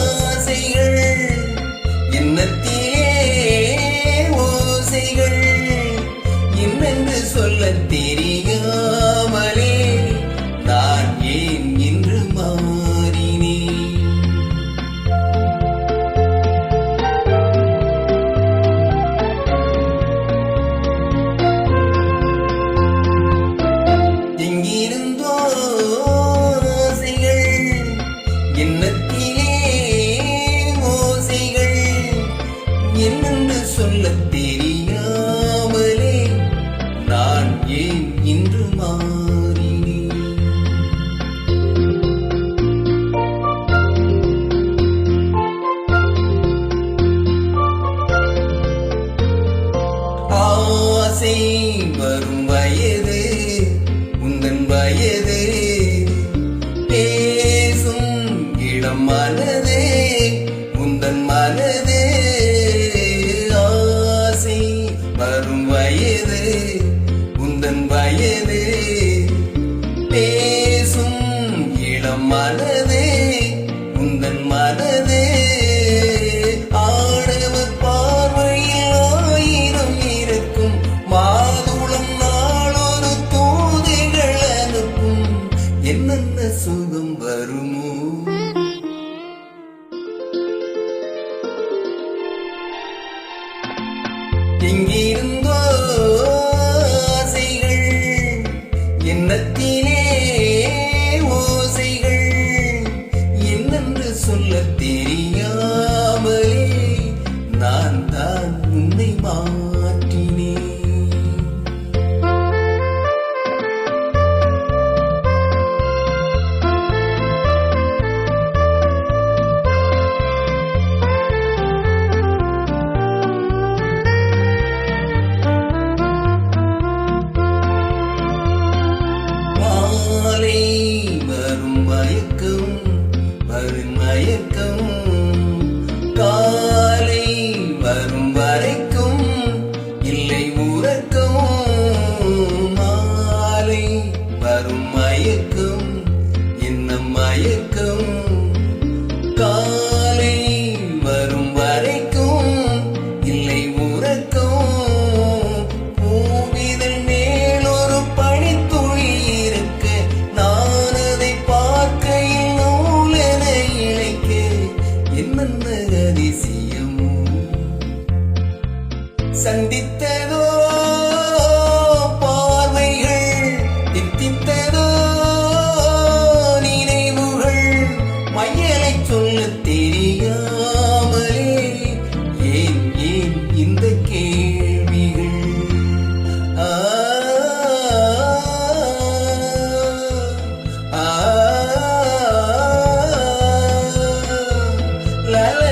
ஓசைகள் இன்னத்திலே ஓசைகள். இன்னென்று சொல்ல தெரிய சொல்ல தெரியாமலே நான் ஏன் இன்று மாறினேன்? ஆசை வரும் வயது உந்தன் வயது. பேசும் இடம் மனதே உந்தன் மனதே. சொல்ல தெரியாமலே நான் தான் உன்னை மாற்றினேன். மாலை வரும் மயக்கம் வரும் தயக்கம் சந்தித்ததோ பார்வைகள் தித்தித்ததோ நினைவுகள் மையலை சொல்ல தெரியாமலே ஏன் ஏன் இந்த கேள்விகள் ஆ ஆ la